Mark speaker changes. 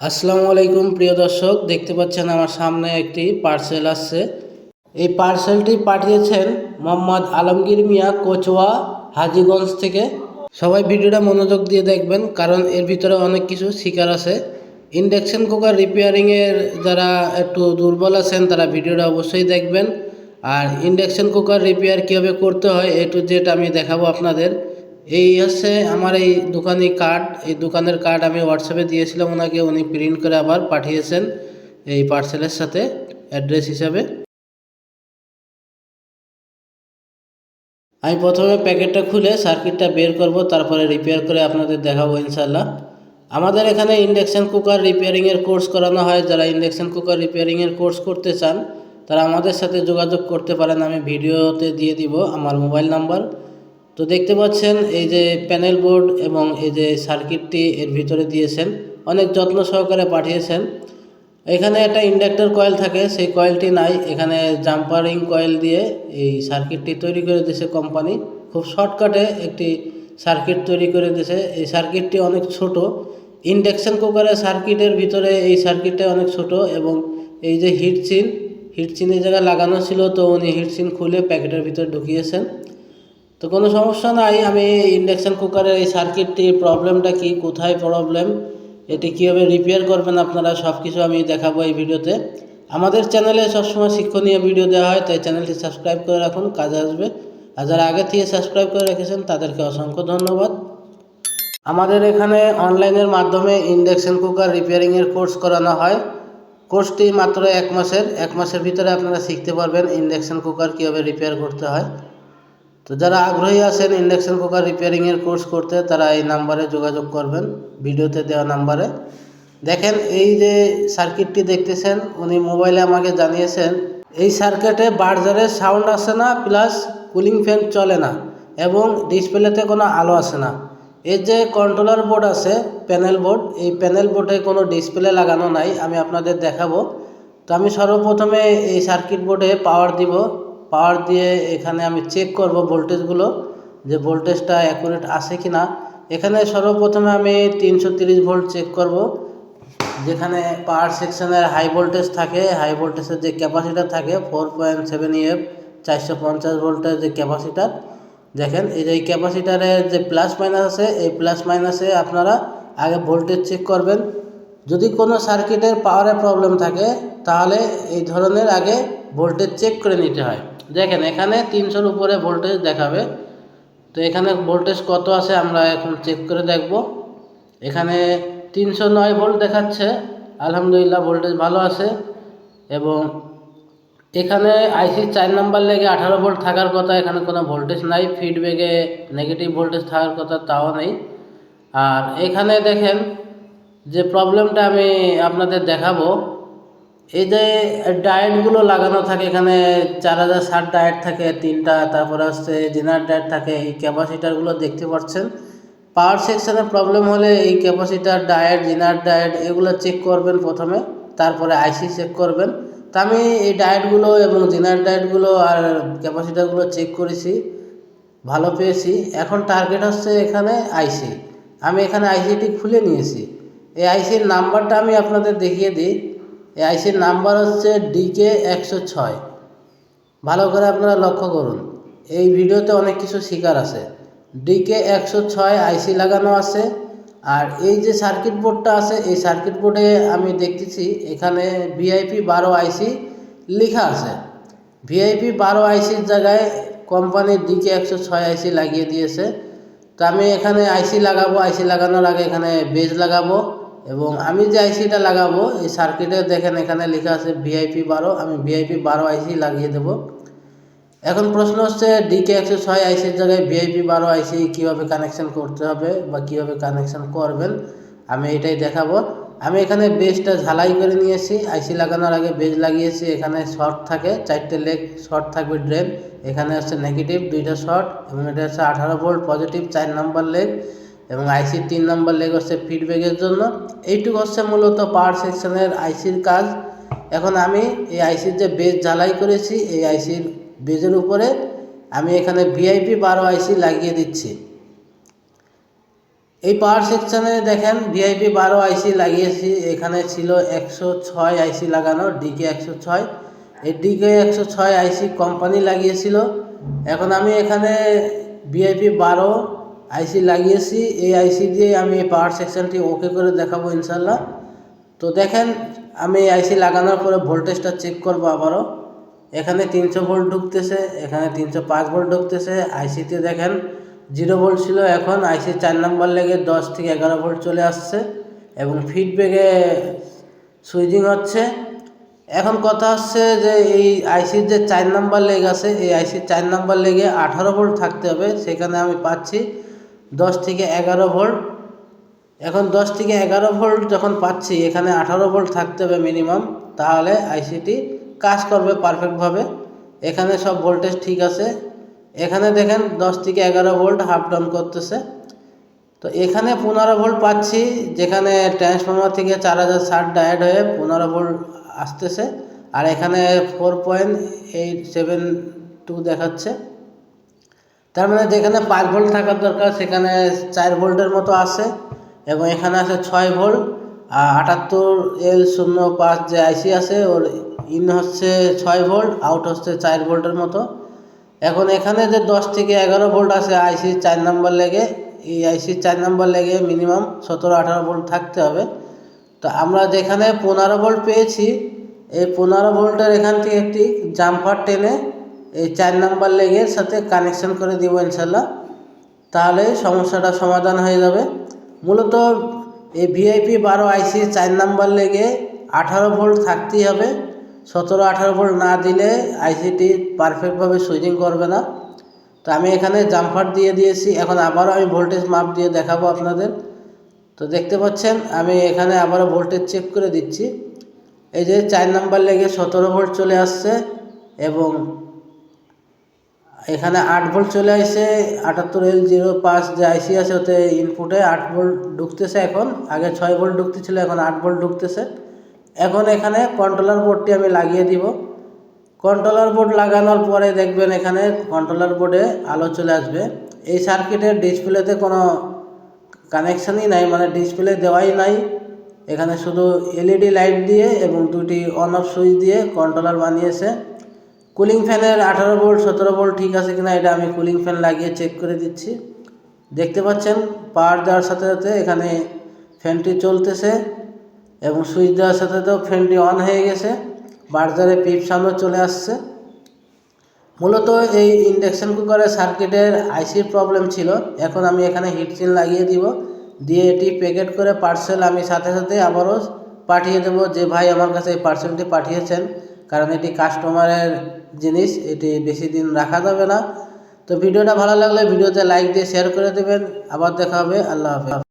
Speaker 1: আসসালামু আলাইকুম, প্রিয় দর্শক। দেখতে পাচ্ছেন আমার সামনে একটি পার্সেল আসছে। এই পার্সেলটি পাঠিয়েছেন মোহাম্মদ আলমগীর মিয়া কোচওয়া হাজীগঞ্জ থেকে। সবাই ভিডিওটা মনোযোগ দিয়ে দেখবেন, কারণ এর ভিতরে অনেক কিছু শিকার আছে। ইন্ডাকশন কুকার রিপেয়ারিংয়ের যারা একটু দুর্বল আছেন, তারা ভিডিওটা অবশ্যই দেখবেন। আর ইন্ডাকশন কুকার রিপেয়ার কীভাবে করতে হয়, এ টু জেড আমি দেখাবো আপনাদের। এই হচ্ছে আমার এই দোকানি কার্ড এই দোকানের কার্ড আমি হোয়াটসঅ্যাপে দিয়েছিলাম ওনাকে, উনি প্রিন্ট করে আবার পাঠিয়েছেন এই পার্সেলের সাথে অ্যাড্রেস হিসাবে। আমি প্রথমে প্যাকেটটা খুলে সার্কিটটা বের করব, তারপরে রিপেয়ার করে আপনাদের দেখাবো ইনশাল্লাহ আমাদের এখানে ইন্ডাকশান কুকার রিপেয়ারিংয়ের কোর্স করানো হয়, যারা ইন্ডাকশান কুকার রিপেয়ারিংয়ের কোর্স করতে চান, তারা আমাদের সাথে যোগাযোগ করতে পারেন, আমি ভিডিওতে দিয়ে দিব, আমার মোবাইল নাম্বার তো দেখতে পাচ্ছেন এই যে প্যানেল বোর্ড এবং এই যে সার্কিটটি এর ভিতরে দিয়েছেন। অনেক যত্ন সহকারে পাঠিয়েছেন। এখানে একটা ইন্ডাক্টর কয়েল থাকে, সেই কয়েলটি নাই। এখানে জাম্পারিং কয়েল দিয়ে এই সার্কিটটি তৈরি করে দিয়েছে কোম্পানি খুব শর্টকাটে একটি সার্কিট তৈরি করে দিয়েছে। এই সার্কিটটি অনেক ছোট। ইন্ডাকশন কুকারের সার্কিটের ভিতরে এই সার্কিটটা অনেক ছোট এবং এই যে হিটচিন হিটচিন এই জায়গায় লাগানো ছিল, তো উনি হিটচিন খুলে প্যাকেটের ভিতরে ঢুকিয়েছেন। তো কোনো সমস্যা নাই, আমি ইন্ডাকশান কুকারের এই সার্কিটটির প্রবলেমটা কি, কোথায় প্রবলেম এটি কীভাবে রিপেয়ার করবেন আপনারা সব কিছু আমি দেখাবো এই ভিডিওতে। আমাদের চ্যানেলে সবসময় শিক্ষণীয় ভিডিও দেওয়া হয়, তাই চ্যানেলটি সাবস্ক্রাইব করে রাখুন, কাজে আসবে। আর যারা আগে থেকে সাবস্ক্রাইব করে রেখেছেন, তাদেরকে অসংখ্য ধন্যবাদ। আমাদের এখানে অনলাইনের মাধ্যমে ইন্ডাকশান কুকার রিপেয়ারিংয়ের কোর্স করানো হয়। কোর্সটি মাত্র এক মাসের এক মাসের ভিতরে আপনারা শিখতে পারবেন ইন্ডাকশান কুকার কীভাবে রিপেয়ার করতে হয়। তো যারা আগ্রহী আছেন ইন্ডাকশন কুকার রিপেয়ারিংয়ের কোর্স করতে, তারা এই নাম্বারে যোগাযোগ করবেন, ভিডিওতে দেওয়া নাম্বারে। দেখেন, এই যে সার্কিটটি দেখতেছেন, উনি মোবাইলে আমাকে জানিয়েছেন, এই সার্কিটে বার্জারের সাউন্ড আসে না প্লাস কুলিং ফ্যান চলে না, এবং ডিসপ্লেতে কোনো আলো আসে না। এর যে কন্ট্রোলার বোর্ড আছে প্যানেল বোর্ড এই প্যানেল বোর্ডে কোনো ডিসপ্লে লাগানো নাই, আমি আপনাদের দেখাবো। তো আমি সর্বপ্রথমে এই সার্কিট বোর্ডে পাওয়ার দিব। পাওয়ার দিয়ে এখানে আমি চেক করব ভোল্টেজগুলো যে ভোল্টেজটা অ্যাকুরেট আছে কি না এখানে সর্বপ্রথমে আমি তিনশো তিরিশ ভোল্ট চেক করব, যেখানে পাওয়ার সেকশনের হাই ভোল্টেজ থাকে। হাই ভোল্টেজের যে ক্যাপাসিটার থাকে ফোর পয়েন্ট সেভেন ইএফ চারশো পঞ্চাশ ভোল্টের যে ক্যাপাসিটার দেখেন, এই যে ক্যাপাসিটারের যে প্লাস মাইনাস আছে, এই প্লাস মাইনাসে আপনারা আগে ভোল্টেজ চেক করবেন। যদি কোনো সার্কিটের পাওয়ারের প্রবলেম থাকে, তাহলে এই ধরনের আগে ভোল্টেজ চেক করে নিতে হয়। দেখেন, এখানে তিনশোর উপরে ভোল্টেজ দেখাবে। তো এখানে ভোল্টেজ কত আছে আমরা এখন চেক করে দেখব। এখানে তিনশো নয় ভোল্ট দেখাচ্ছে, আলহামদুলিল্লাহ ভোল্টেজ ভালো আছে। এবং এখানে আইসি চার নাম্বার লেগে আঠারো ভোল্ট থাকার কথা, এখানে কোনো ভোল্টেজ নাই। ফিডব্যাকে নেগেটিভ ভোল্টেজ থাকার কথা তাও নেই। আর এখানে দেখেন, যে প্রবলেমটা আমি আপনাদের দেখাবো এই যে ডায়েটগুলো লাগানো থাকে, এখানে চার হাজার ষাট ডায়েট থাকে, তিনটা, তারপরে হচ্ছে জেনার ডায়েট থাকে, এই ক্যাপাসিটারগুলো দেখতে পাচ্ছেন। পাওয়ার সেকশানে প্রবলেম হলে এই ক্যাপাসিটার ডায়েট জেনার ডায়েট এগুলো চেক করবেন প্রথমে, তারপরে আইসি চেক করবেন। তা আমি এই ডায়েটগুলো এবং জেনার ডায়েটগুলো আর ক্যাপাসিটারগুলো চেক করেছি, ভালো পেয়েছি। এখন টার্গেট হচ্ছে এখানে আইসি আমি এখানে আইসিটি খুলে নিয়েছি। এই আইসির নাম্বারটা আমি আপনাদের দেখিয়ে দিই। আইসির নাম্বার হচ্ছে ডিকে একশো ছয়। ভালো করে আপনারা লক্ষ্য করুন, এই ভিডিওতে অনেক কিছু শিকার আছে। ডিকে একশো ছয় আইসি লাগানো আছে, আর এই যে সার্কিট বোর্ডটা আছে, এই সার্কিট বোর্ডে আমি দেখতেছি এখানে ভিআইপি বারো আইসি লেখা আছে। ভিআইপি বারো আইসির জায়গায় কোম্পানির ডিকে একশো ছয় আইসি লাগিয়ে দিয়েছে। তো আমি এখানে আইসি লাগাবো, আইসি লাগানোর আগে এখানে বেজ লাগাবো। এবং আমি যে আইসিটা লাগাবো, এই সার্কিটে দেখেন এখানে লেখা আছে ভিআইপি বারো, আমি ভিআইপি বারো আইসি লাগিয়ে দেবো। এখন প্রশ্ন হচ্ছে ডিকে একশো ছয় আইসির জায়গায় ভিআইপি বারো আইসি কীভাবে কানেকশন করতে হবে বা কীভাবে কানেকশন করবেন? আমি এটাই দেখাবো। আমি এখানে বেজটা ঝালাই করে নিয়েছি। আইসি লাগানোর আগে বেজ লাগিয়েছি, এখানে শর্ট থাকে, চারটে লেগ শর্ট থাকবে ড্রেন এখানে হচ্ছে নেগেটিভ দুইটা শর্ট এবং এটা হচ্ছে আঠারো ভোল্ট পজিটিভ চার নাম্বার লেগ এবং আইসির তিন নম্বর লেগ হচ্ছে ফিডব্যাকের জন্য এইটুকু হচ্ছে মূলত পাওয়ার সেকশনের আইসির কাজ। এখন আমি এই আইসির যে বেজ ঝালাই করেছি, এই আইসির বেজের উপরে আমি এখানে ভিআইপি বারো আইসি লাগিয়ে দিচ্ছি। এই পাওয়ার সেকশনে দেখেন ভিআইপি বারো আইসি লাগিয়েছি, এখানে ছিল একশো ছয় আইসি লাগানো ডিকে একশো ছয়। এই ডিকে একশো ছয় আইসি কোম্পানি লাগিয়েছিল। এখন আমি এখানে ভিআইপি বারো আইসি লাগিয়েছি, এই আইসি দিয়ে আমি এই পাওয়ার সেকশনটি ওকে করে দেখাবো ইনশাল্লাহ তো দেখেন, আমি আইসি লাগানোর পরে ভোল্টেজটা চেক করব আবারও। এখানে তিনশো ভোল্ট ঢুকতেছে, এখানে তিনশো পাঁচ ভোল্ট ঢুকতেছে। আইসিতে দেখেন জিরো ভোল্ট ছিল এখন আইসি চার নাম্বার লেগে দশ থেকে এগারো ভোল্ট চলে আসছে এবং ফিডব্যাকে সুইচিং হচ্ছে। এখন কথা হচ্ছে যে এই আইসির যে চার নাম্বার লেগ আছে, এই আইসির চার নাম্বার লেগে আঠারো ভোল্ট থাকতে হবে, সেখানে আমি পাচ্ছি দশ থেকে এগারো ভোল্ট। এখন দশ থেকে এগারো ভোল্ট যখন পাচ্ছি, এখানে আঠারো ভোল্ট থাকতে হবে মিনিমাম তাহলে আইসিটি কাজ করবে পারফেক্টভাবে এখানে সব ভোল্টেজ ঠিক আছে। এখানে দেখেন দশ থেকে এগারো ভোল্ট হাফ ডাউন করতেছে। তো এখানে পনেরো ভোল্ট পাচ্ছি, যেখানে ট্রান্সফর্মার থেকে চার হাজার ষাট ডায়েট হয়ে পনেরো ভোল্ট আসতেছে। আর এখানে four point eight seven two দেখাচ্ছে। তার মানে যেখানে পাঁচ ভোল্ট থাকার দরকার, সেখানে চার ভোল্টের মতো আছে এবং এখানে আছে ছয় ভোল্ট। আর আটাত্তর এল শূন্য পাঁচ যে আইসি আছে, ওর ইন হচ্ছে ছয় ভোল্ট, আউট হচ্ছে চার ভোল্টের মতো। এখন এখানে যে দশ থেকে এগারো ভোল্ট আছে আইসি চার নাম্বার লেগে, এই আইসি চার নাম্বার লেগে মিনিমাম সতেরো আঠারো ভোল্ট থাকতে হবে। তো আমরা যেখানে পনেরো ভোল্ট পেয়েছি, এই পনেরো ভোল্টের এখান থেকে একটি জাম্পার টেনে এই চার নাম্বার লেগের সাথে কানেকশন করে দিব ইনশাল্লাহ তাহলে সমস্যাটা সমাধান হয়ে যাবে। মূলত এই ভিআইপি বারো আইসি চার নাম্বার লেগে আঠারো ভোল্ট থাকতেই হবে। সতেরো, আঠারো ভোল্ট না দিলে আইসিটি পারফেক্টভাবে সুইচিং করবে না। তো আমি এখানে জাম্পার দিয়ে দিয়েছি। এখন আবারও আমি ভোল্টেজ মাপ দিয়ে দেখাবো আপনাদের। তো দেখতে পাচ্ছেন, আমি এখানে আবারও ভোল্টেজ চেক করে দিচ্ছি। এই যে চার নাম্বার লেগে সতেরো ভোল্ট চলে আসছে এবং এখানে আট ভোল্ট চলে আসছে আটাত্তর এল জিরো পাঁচ যে আইসি আছে ওতে ইনপুটে আট ভোল্ট ঢুকতেছে এখন, আগে ছয় ভোল্ট ঢুকতেছিল, এখন আট ভোল্ট ঢুকতেছে। এখন এখানে কন্ট্রোলার বোর্ডটি আমি লাগিয়ে দিব। কন্ট্রোলার বোর্ড লাগানোর পরে দেখবেন এখানে কন্ট্রোলার বোর্ডে আলো চলে আসবে। এই সার্কিটের ডিসপ্লেতে কোনো কানেকশানই নাই মানে ডিসপ্লে দেওয়াই নাই। এখানে শুধু এলইডি লাইট দিয়ে এবং দুটি অন অফ সুইচ দিয়ে কন্ট্রোলার বানিয়েছে। কুলিং ফ্যানের আঠারো ভোল্ট সতেরো ভোল্ট ঠিক আছে কিনা এটা আমি কুলিং ফ্যান লাগিয়ে চেক করে দিচ্ছি। দেখতে পাচ্ছেন পাওয়ার দেওয়ার সাথে সাথে এখানে ফ্যানটি চলতেছে এবং সুইচ দেওয়ার সাথে সাথেও ফ্যানটি অন হয়ে গেছে বার্জারে পিপ সামনে চলে আসছে। মূলত এই ইন্ডাকশান কুকারের সার্কিটের আইসির প্রবলেম ছিল, এখন আমি এখানে হিটসিল লাগিয়ে দিব, দিয়ে এটি প্যাকেট করে পার্সেল আমি সাথে সাথে আবারও পাঠিয়ে দেবো যে ভাই আমার কাছে এই পার্সেলটি পাঠিয়েছেন। কারণ এটি কাস্টমারের জিনিস, এটি বেশি দিন রাখা যাবে না। তো ভিডিওটা ভালো লাগলে ভিডিওতে লাইক দিয়ে শেয়ার করে দেবেন। আবার দেখা হবে। আল্লাহ হাফেজ।